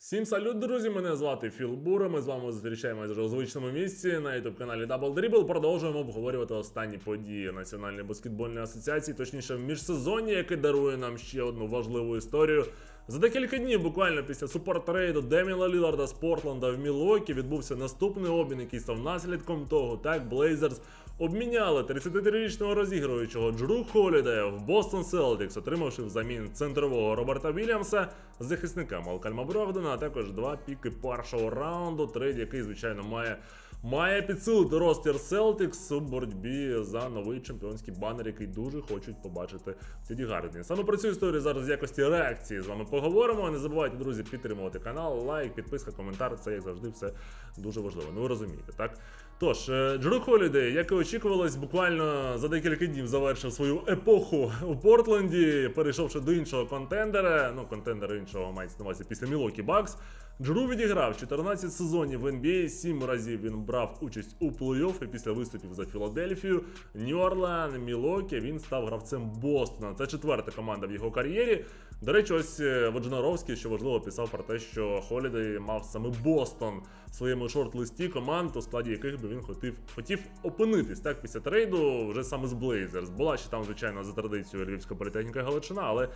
Всім салют, друзі! Мене звати Філ Бура. Ми з вами зустрічаємося вже у звичному місці на youtube каналі Double Dribble. Продовжуємо обговорювати останні події Національної баскетбольної асоціації, точніше в міжсезонні, яке дарує нам ще одну важливу історію. За декілька днів, буквально після супортрейду Деміла Ліларда з Портленда в Мілокі відбувся наступний обмін, який став наслідком того. Так, Блейзерс обміняли 33-річного розігруючого Джру Холідея в Бостон Селтикс, отримавши взамін центрового Роберта Вільямса, захисника Малкальма Брогдена, а також два піки першого раунду, трейд, який, звичайно, має. Має підсилити ростер Celtics у боротьбі за новий чемпіонський банер, який дуже хочуть побачити в Теді Гардені. Саме про цю історію зараз в якості реакції з вами поговоримо. Не забувайте, друзі, підтримувати канал, лайк, підписка, коментар. Це як завжди все дуже важливо. Ну ви розумієте, так? Тож, е, Джру Холідей, як і очікувалось, буквально за декілька днів завершив свою епоху у Портленді, перейшовши до іншого контендера. Ну, контендера іншого мається на увазі після Мілокі Бакс. Джру відіграв 14 сезонів в NBA, 7 разів він брав участь у плей-офф після виступів за Філадельфію, Нью-Орлеан, Мілокі він став гравцем Бостона. Це четверта команда в його кар'єрі. До речі, ось е, Воджнаровський, що важливо, писав про те, що Холідей мав саме Бостон в своєму шорт-листі команд, у складі яких би він хотів, хотів опинитись так після трейду вже саме з Блейзерс. Була ще там, звичайно, за традицією Львівська політехніка Галичина, але.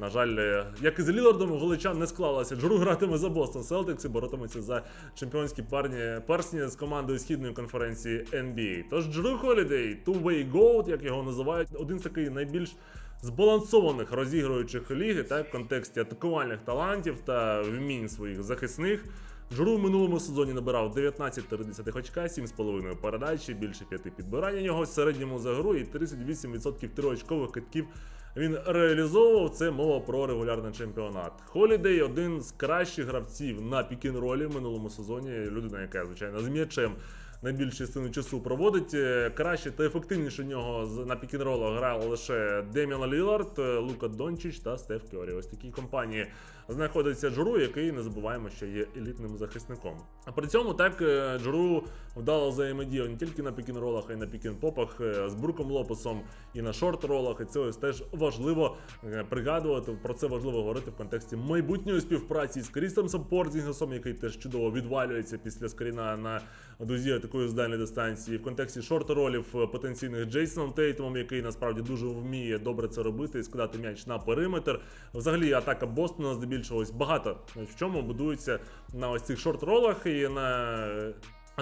На жаль, е, як і з Лілардом, Галичан не склалося. Джру гратиме за Бостон Селтикс і боротиметься за чемпіонські парні персні з командою східної конференції NBA. Тож Джру Холідей, two-way goat, як його називають, один з таких найбільш збалансованих розігруючих ліги, так, в контексті атакувальних талантів та вмінь своїх захисних. Джру в минулому сезоні набирав 19,3 очка, 7,5 передачі, більше 5 підбирань у нього в середньому за гру і 38% триочкових китків він реалізовував. Це мова про регулярний чемпіонат. Холідей один з кращих гравців на пікін-ролі в минулому сезоні. Людина, яка, звичайно, з м'ячем найбільшу частину часу проводить. Е, Краще та ефективніше нього з- на пікінролах грали лише Деміан Лілард, е, Лука Дончич та Стеф Кьорі. Ось такі компанії знаходиться Джуру, який не забуваємо, що є елітним захисником. А при цьому так е, Джуру вдало взаємодіяв не тільки на пікінролах, а й на пікінпопах з Бруком Лопесом і на шорт-ролах. І це ось теж важливо пригадувати. Про це важливо говорити в контексті майбутньої співпраці з Крістомсом Порзінгесом, який теж чудово відвалюється після скріна на дозі такої з дальньої дистанції. В контексті шорт-ролів е, потенційних Джейсоном Тейтомом, який насправді дуже вміє добре це робити і складати м'яч на периметр. Взагалі, атака Бостона здебільшого ось багато в чому будується на ось цих шорт-ролах і на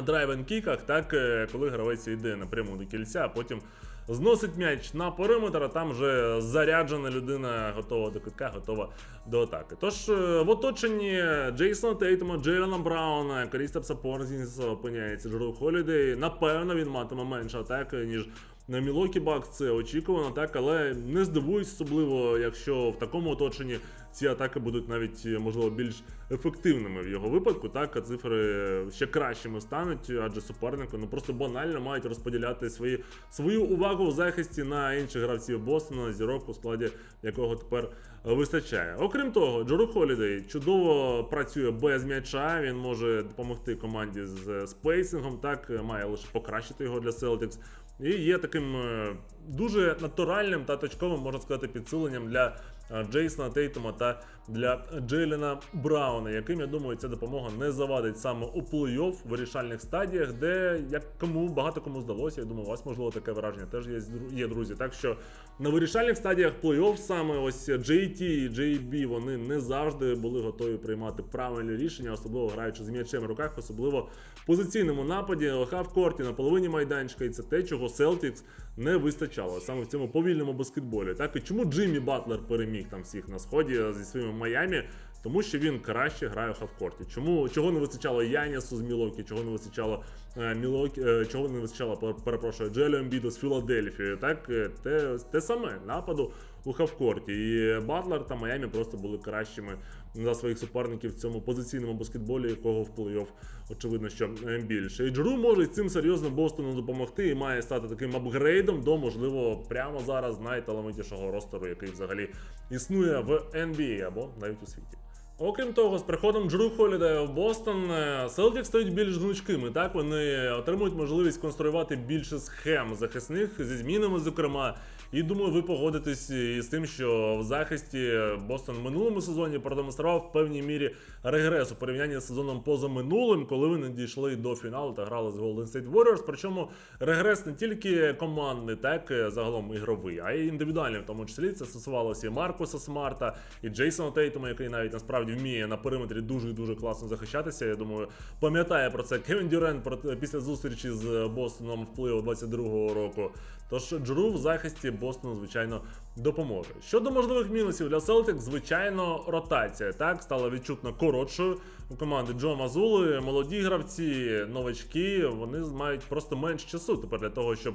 драйвен кіках, так е, коли гравець йде напряму до кільця, а потім. Зносить м'яч на периметр, а там вже заряджена людина готова до китка, готова до атаки. Тож е, в оточенні Джейсона Тейтома, Джейлена Брауна, Крістапса Порзінгса опиняється Джеру Холідей. Напевно, він матиме менше атаки, ніж на Мілокі Бак. Це очікувано, так, але не здивуюсь, особливо, якщо в такому оточенні ці атаки будуть навіть е, можливо більш ефективними в його випадку, так а цифри ще кращими стануть, адже суперники ну просто банально мають розподіляти свої свою увагу в захисті на інших гравців Бостона, зірок у складі якого тепер вистачає. Окрім того, Джору Холідей чудово працює без м'яча. Він може допомогти команді з спейсингом, так має лише покращити його для Celtics. І є таким е, дуже натуральним та точковим, можна сказати, підсиленням для е, Джейсона Тейтума та для Джейлена Брауна, яким я думаю, ця допомога не завадить саме у плей-офф вирішальних стадіях, де як кому багато кому здалося. Я думаю, у вас можливо таке враження теж є, є друзі. Так що на вирішальних стадіях плей-офф саме ось JT і JB вони не завжди були готові приймати правильні рішення, особливо граючи з м'ячем в руках, особливо в позиційному нападі, хав-корті на половині майданчика, і це те, чого Celtics не вистачало саме в цьому повільному баскетболі. Так і чому Джиммі Батлер переміг там всіх на сході зі своїми Майами? Тому що він краще грає в хавкорті. Чому чого не вистачало Янісу з Мілокі, чого не вистачало е, Мілокі, е, чого не вистачало, перепрошую, Джеліо Ембіду з Філадельфії. Так е, те, те саме нападу у хавкорті. І Батлер та Майамі просто були кращими за своїх суперників в цьому позиційному баскетболі, якого в плей-офф очевидно, що е, більше. І Джеру може цим серйозно Бостону допомогти і має стати таким апгрейдом до, можливо, прямо зараз найталановитішого ростеру, який взагалі існує в NBA або навіть у світі. Окрім того, з приходом Джру Холідея в Бостон, е, Селтик стають більш гнучкими. Так вони отримують можливість конструювати більше схем захисних зі змінами, зокрема. І думаю, ви погодитесь із тим, що в захисті Бостон в минулому сезоні продемонстрував в певній мірі регрес у порівнянні з сезоном позаминулим, коли вони дійшли до фіналу та грали з Golden State Warriors. Причому регрес не тільки командний, так е, загалом ігровий, а й індивідуальний, в тому числі це стосувалося і Маркуса Смарта, і Джейсона Тейтума, який навіть насправді вміє на периметрі дуже дуже класно захищатися. Я думаю, пам'ятає про це Кевін Дюрен після зустрічі з Бостоном в плей 22-го року. Тож Джру в захисті Бостону, звичайно, допоможе. Щодо можливих мінусів для Celtics, звичайно, ротація так стала відчутно коротшою. У команди Джо Мазули, молоді гравці, новачки, вони мають просто менш часу тепер для того, щоб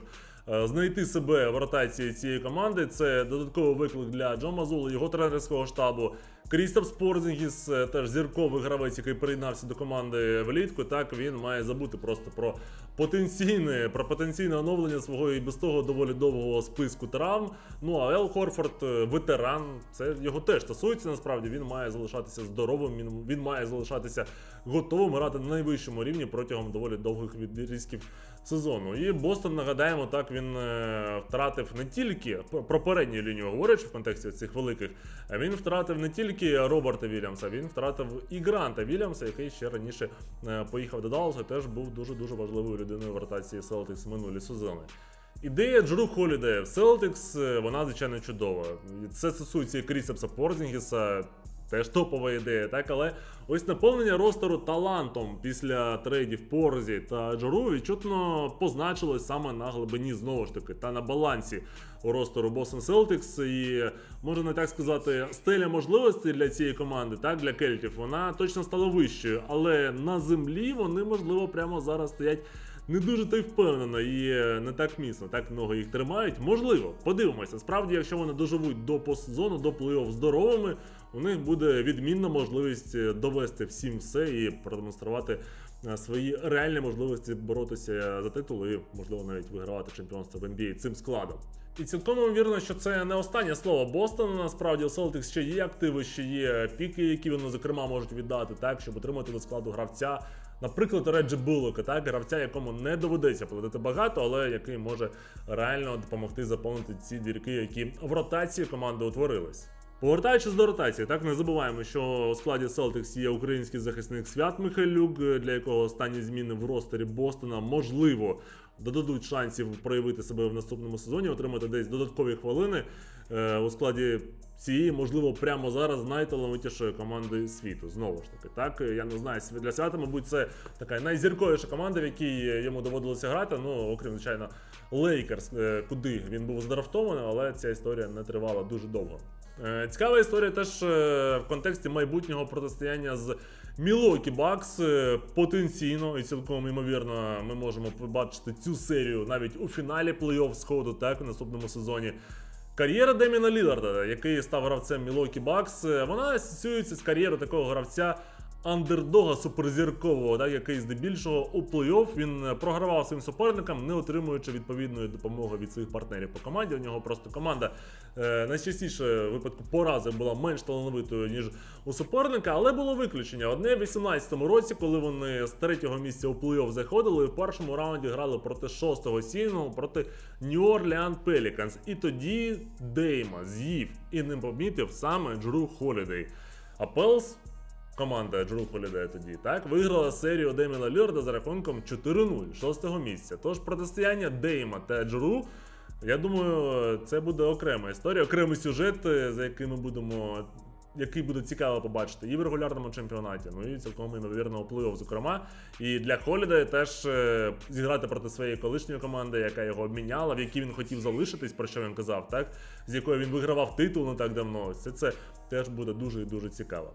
е, знайти себе в ротації цієї команди. Це додатковий виклик для Джо Мазули, його тренерського штабу. Крістап Спорзінгіс, е, теж зірковий гравець, який приєднався до команди влітку. Так він має забути просто про потенційне, про потенційне оновлення свого і без того доволі довгого списку травм. Ну а Ел Хорфорд, е, ветеран, це його теж стосується. Насправді він має залишатися здоровим. Він, він має залишатися готовим грати на найвищому рівні протягом доволі довгих відрізків сезону. І Бостон, нагадаємо, так він е, втратив не тільки про- передню лінію говорячи в контексті цих великих, а він втратив не тільки Роберта Вільямса, він втратив і Гранта Вільямса, який ще раніше е, поїхав до Далласу, і теж був дуже дуже важливою людиною в ротації Celtics минулі сезони. Ідея Джру Холідея в Celtics, е, вона звичайно чудова. Це стосується і Крісепса Порзінгіса, теж топова ідея, так? Але ось наповнення ростеру талантом після трейдів Порзі та Джору відчутно позначилось саме на глибині знову ж таки та на балансі у ростеру Boston Celtics. І можна так сказати, стеля можливостей для цієї команди, так? Для кельтів, вона точно стала вищою, але на землі вони можливо прямо зараз стоять не дуже та й впевнено і е, не так міцно, так много їх тримають. Можливо, подивимося. Справді, якщо вони доживуть до постсезону, до плей-офф здоровими, у них буде відмінна можливість е, довести всім все і продемонструвати е, свої реальні можливості боротися за титул і, можливо, навіть вигравати чемпіонство в NBA цим складом. І цілком ймовірно, що це не останнє слово Бостона. Насправді у Celtics ще є активи, ще є піки, які вони зокрема можуть віддати, так щоб отримати до складу гравця. Наприклад, Реджі Буллока, так, гравця, якому не доведеться платити багато, але який може реально допомогти заповнити ці дірки, які в ротації команди утворились. Повертаючись до ротації, так не забуваємо, що у складі Celtics є український захисник Свят Михайлюк, для якого останні зміни в ростері Бостона можливо додадуть шансів проявити себе в наступному сезоні, отримати десь додаткові хвилини е, у складі цієї, можливо, прямо зараз найталановитішої команди світу. Знову ж таки, так я не знаю, для свята, мабуть, це така найзірковіша команда, в якій йому доводилося грати. Ну, окрім звичайно, Лейкерс, е, куди він був здрафтований, але ця історія не тривала дуже довго. Е, Цікава історія теж е, в контексті майбутнього протистояння з Мілокі Бакс. Е, Потенційно і цілком ймовірно, ми можемо побачити цю серію навіть у фіналі плей-офф сходу, так, в наступному сезоні. Кар'єра Деміна Ліларда, який став гравцем Мілокі Бакс, вона асоціюється з кар'єрою такого гравця андердога суперзіркового, так, який здебільшого у плей-офф він е, програвав своїм суперникам, не отримуючи відповідної допомоги від своїх партнерів по команді. У нього просто команда е, найчастіше в випадку порази була менш талановитою, ніж у суперника, але було виключення. Одне в 18-му році, коли вони з третього місця у плей-офф заходили, і в першому раунді грали проти шостого сіного, проти New Orleans Pelicans. І тоді Дейма з'їв і не помітив саме Джру Холідей. А Пелс команда Джру Холідея тоді так виграла серію Деміна Льорда за рахунком 4-0 шостого місця. Тож протистояння Дейма та Джру. Я думаю, це буде окрема історія, окремий сюжет, е, за яким ми будемо. Який буде цікаво побачити і в регулярному чемпіонаті, ну і цілком ймовірно плей-офф, зокрема. І для Холідея теж е, зіграти проти своєї колишньої команди, яка його обміняла, в якій він хотів залишитись, про що він казав, так з якою він вигравав титул не так давно. Ось це теж буде дуже і дуже цікаво.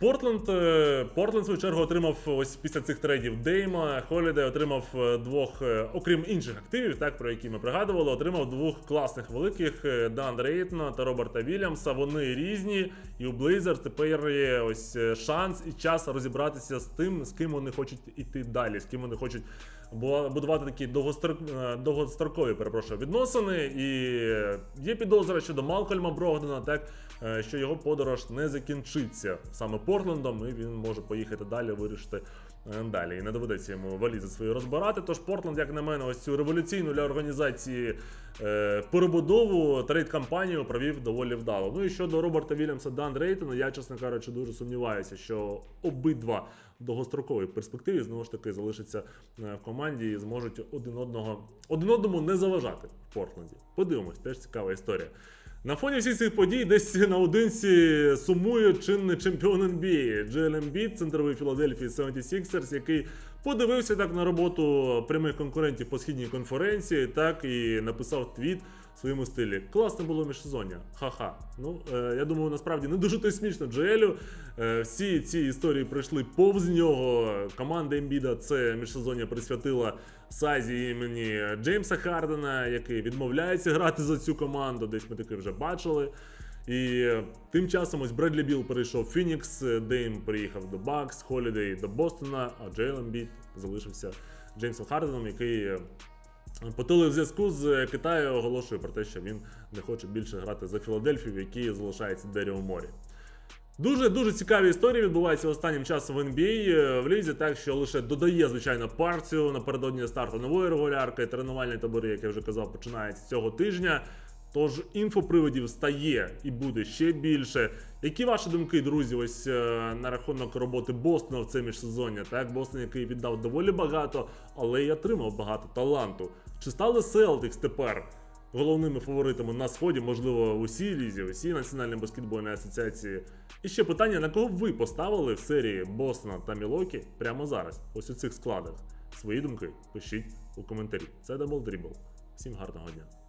Портленд, е, Портленд, в свою чергу, отримав ось після цих трейдів Дейма. Холідей отримав е, двох, е, окрім інших активів, так про які ми пригадували, отримав двох класних великих Дан Рейтна та Роберта Вільямса. Вони різні, і у Блейзер тепер є ось шанс і час розібратися з тим, з ким вони хочуть іти далі, з ким вони хочуть будувати такі довгостро- довгострокові перепрошую, відносини. І є підозра щодо Малкольма Брогдена, так що його подорож не закінчиться саме Портлендом, і він може поїхати далі, вирішити е, далі. І не доведеться йому валізи свої розбирати. Тож Портленд, як на мене, ось цю революційну для організації е, перебудову трейд-кампанію провів доволі вдало. Ну і щодо Роберта Вільямса Дан Рейтона, я, чесно кажучи, дуже сумніваюся, що обидва в довгостроковій перспективі знову ж таки залишаться е, в команді і зможуть один одного один одному не заважати в Портленді. Подивимось, теж цікава історія. На фоні всіх цих подій десь наодинці сумує чинний чемпіон NBA Джоел Ембіт, центровий Філадельфії 76ers, який подивився так на роботу прямих конкурентів по східній конференції, так і написав твіт своєму стилі. Класне було міжсезоння. Ха-ха. Ну, е, я думаю, насправді не дуже то смішно Джоелю. Е, всі ці історії пройшли повз нього. Команда Ембіда це міжсезоння присвятила сазі імені Джеймса Хардена, який відмовляється грати за цю команду. Десь ми таки вже бачили. І е, тим часом ось Бредлі Білл перейшов в Фінікс, е, Дейм приїхав до Бакс, Холідей до Бостона, а Джейл Ембіт залишився Джеймсом Харденом, який е, в зв'язку з Китаю оголошує про те, що він не хоче більше грати за Філадельфію, в якій залишається Дері у морі. Дуже дуже цікаві історії відбуваються останнім часом в NBA в лізі, так що лише додає звичайно партію напередодні старту нової регулярки. Тренувальні табори, як я вже казав, починаються цього тижня. Тож інфоприводів стає і буде ще більше. Які ваші думки, друзі, ось е, на рахунок роботи Бостона в це міжсезоння? Так, Бостон, який віддав доволі багато, але й отримав багато таланту. Чи стали Селтикс тепер головними фаворитами на сході, можливо, в усій лізі, усій національній баскетбольній асоціації? І ще питання: на кого ви поставили в серії Бостона та Мілокі прямо зараз, ось у цих складах? Свої думки пишіть у коментарі. Це Double Dribble. Всім гарного дня.